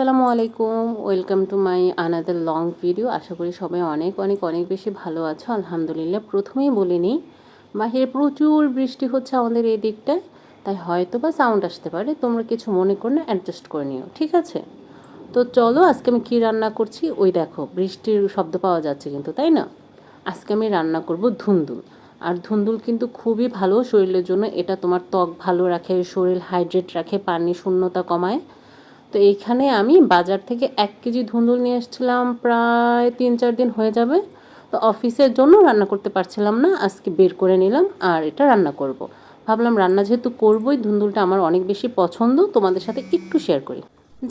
আসসালামু আলাইকুম। Welcome to my another long video আশা করি সবাই অনেক অনেক অনেক বেশি ভালো আছো। আলহামদুলিল্লাহ, প্রথমেই বলে নিই, বাহিরে প্রচুর বৃষ্টি হচ্ছে আমাদের এই দিকটায় তাই হয়তো বা সাউন্ড আসতে পারে। তোমরা কিছু মনে করো না অ্যাডজাস্ট করে নিও, ঠিক আছে? তো চলো, আজকে আমি কী রান্না করছি? ওই দেখো, বৃষ্টির শব্দ পাওয়া যাচ্ছে কিন্তু, তাই না? আজকে আমি রান্না করব ধুন্দুল। আর ধুন্দুল কিন্তু খুবই ভালো শরীরের জন্য। এটা তোমার ত্বক ভালো রাখে, শরীর হাইড্রেট রাখে, পানি শূন্যতা কমায়। তো এইখানে আমি বাজার থেকে এক কেজি ধুন্দুল নিয়ে এসেছিলাম, প্রায় তিন চার দিন হয়ে যাবে। তো অফিসের জন্য রান্না করতে পারছিলাম না, আজকে বের করে নিলাম আর এটা রান্না করব। ভাবলাম রান্না যেহেতু করবোই, ধুন্দুলটা আমার অনেক বেশি পছন্দ, তোমাদের সাথে একটু শেয়ার করি।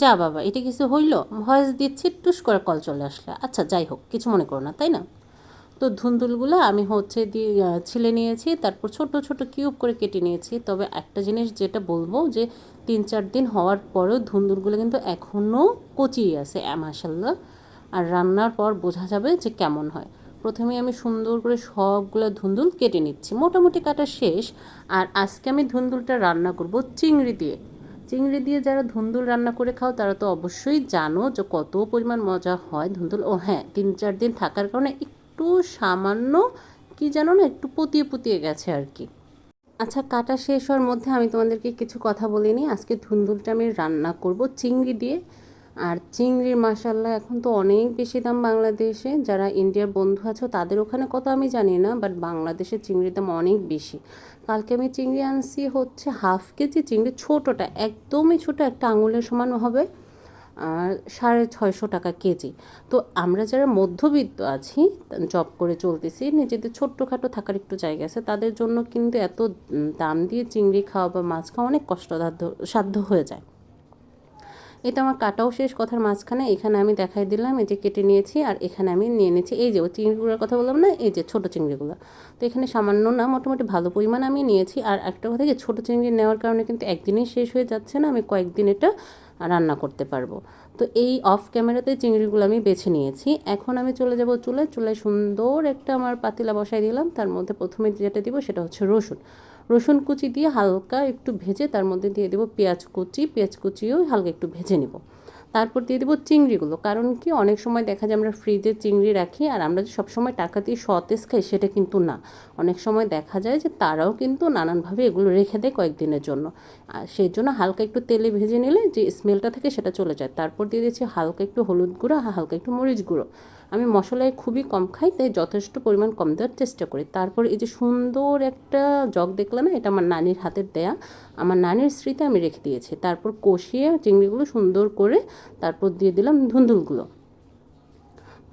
যা বাবা, এটা কিছু হইল? ভয়েস দিচ্ছি, টুস করে কল চলে আসলে। আচ্ছা যাই হোক, কিছু মনে করো না, তাই না? তো ধুন্দুলগুলো আমি হচ্ছে দিয়ে ছিলে নিয়েছি, তারপর ছোট ছোট কিউব করে কেটে নিয়েছি। তবে একটা জিনিস যেটা বলব যে, তিন, চার দিন হওয়ার পরেও ধুন্দুলগুলো কিন্তু এখনও কচিয়ে আছে মাসাল্লাহ আর রান্নার পর বোঝা যাবে যে কেমন হয়। প্রথমে আমি সুন্দর করে সবগুলো ধুন্দুল কেটে নিচ্ছি, মোটামুটি কাটা শেষ। আর আজকে আমি ধুন্দুলটা রান্না করব চিংড়ি দিয়ে। চিংড়ি দিয়ে যারা ধুন্দুল রান্না করে খাও, তারা তো অবশ্যই জানো যে কত পরিমাণ মজা হয় ধুন্দুল। ও হ্যাঁ তিন, চার দিন থাকার কারণে একটু সামান্য, কি জানো না, একটু পুতিয়ে পুতিয়ে গেছে আর কি। আচ্ছা কাটা শেষ হওয়ার মধ্যে আমি তোমাদেরকে কিছু কথা বলিনি। আজকে ধুন্দুলটা আমি রান্না করব চিংড়ি দিয়ে। আর চিংড়ির মাসাল্লাহ এখন তো অনেক বেশি দাম বাংলাদেশে। যারা ইন্ডিয়ার বন্ধু আছো, তাদের ওখানে কত আমি জানি না বাট বাংলাদেশে চিংড়ির দাম অনেক বেশি। কালকে আমি চিংড়ি আনছি হচ্ছে হাফ কেজি চিংড়ি, ছোটোটা, একদমই ছোটো, একটা আঙুলের সমান হবে। সাড়ে ছয়শো টাকা কেজি। তো আমরা যারা মধ্যবিত্ত আছি জব করে চলতেছি, নিজেদের ছোট্টখাটো থাকার একটু জায়গা আছে, তাদের জন্য কিন্তু এত দাম দিয়ে চিংড়ি খাওয়া বা মাছ খাওয়া অনেক কষ্টসাধ্য, সাধ্য হয়ে যায়। এটা আমার কাটাও শেষ কথার মাঝখানে এখানে আমি দেখাই দিলাম, এই যে কেটে নিয়েছি আর এখানে আমি নিয়ে নিয়েছি। এই যে ও চিংড়িগুলোর কথা বললাম না, এই যে ছোটো চিংড়িগুলো তো এখানে সামান্য না, মোটামুটি ভালো পরিমাণ আমি নিয়েছি। আর একটা কথা কি ছোটো চিংড়ি নেওয়ার কারণে কিন্তু একদিনেই শেষ হয়ে যাচ্ছে না, আমি কয়েকদিন এটা রান্না করতে পারব। তো এই অফ ক্যামেরাতে চিংড়িগুলো আমি বেছে নিয়েছি। এখন আমি চলে যাব চুলায়। চুলায় সুন্দর একটা আমার পাতিলা বসাই দিলাম। তার মধ্যে প্রথমে যেটা দিব সেটা হচ্ছে রসুন। রসুন কুচি দিয়ে হালকা একটু ভেজে তার মধ্যে দিয়ে দেবো পেঁয়াজ কুচি, পেঁয়াজ কুচিও হালকা একটু ভেজে নেব। তারপর দিয়ে দেবো চিংড়িগুলো, কারণ কি অনেক সময় দেখা যায় আমরা ফ্রিজে চিংড়ি রাখি আর আমরা যে সবসময় টাকা দিয়ে সতেজ খাই সেটা কিন্তু না। অনেক সময় দেখা যায় যে তারাও কিন্তু নানানভাবে এগুলো রেখে দেয় কয়েকদিনের জন্য। আর সেই জন্য হালকা একটু তেলে ভেজে নিলে যে স্মেলটা থেকে সেটা চলে যায়। তারপর দিয়ে দিচ্ছি হালকা একটু হলুদ গুঁড়ো হালকা একটু মরিচ গুঁড়ো। আমি মশলায় খুবই কম খাই, তাই যথেষ্ট পরিমাণ কম দেওয়ার চেষ্টা করি। তারপর এই যে সুন্দর একটা জগ দেখলে না, এটা আমার নানির হাতের দেয়া। আমার নানির স্মৃতি আমি রেখে দিয়েছি। তারপর কষিয়ে চিংড়িগুলো সুন্দর করে তারপর দিয়ে দিলাম ধুন্দুলগুলো।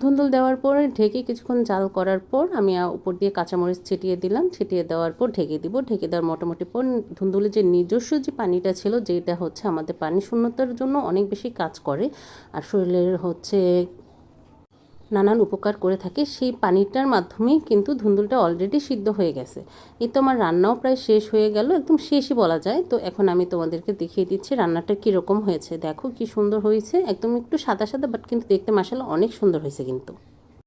ধুন্দুল দেওয়ার পরে ঢেকে কিছুক্ষণ জাল করার পর আমি উপর দিয়ে কাঁচামরিচ ছিটিয়ে দিলাম। ছিটিয়ে দেওয়ার পর ঢেকে দিব। ঢেকে দেওয়ার মোটামুটি পর ধুন্দুলের যে নিজস্ব যে পানিটা ছিল, যেটা হচ্ছে আমাদের পানি শূন্যতার জন্য অনেক বেশি কাজ করে। আর শরীরের হচ্ছে নানান উপকার করে থাকে, সেই পানিটার মাধ্যমেই কিন্তু ধুন্দুলটা অলরেডি সিদ্ধ হয়ে গেছে। এই তো আমার রান্নাও প্রায় শেষ হয়ে গেল, একদম শেষই বলা যায়। তো এখন আমি তোমাদেরকে দেখিয়ে দিচ্ছি রান্নাটা কীরকম হয়েছে। দেখো কি সুন্দর হয়েছে, একদম একটু সাদা সাদা বাট কিন্তু দেখতে মাসালা অনেক সুন্দর হয়েছে কিন্তু।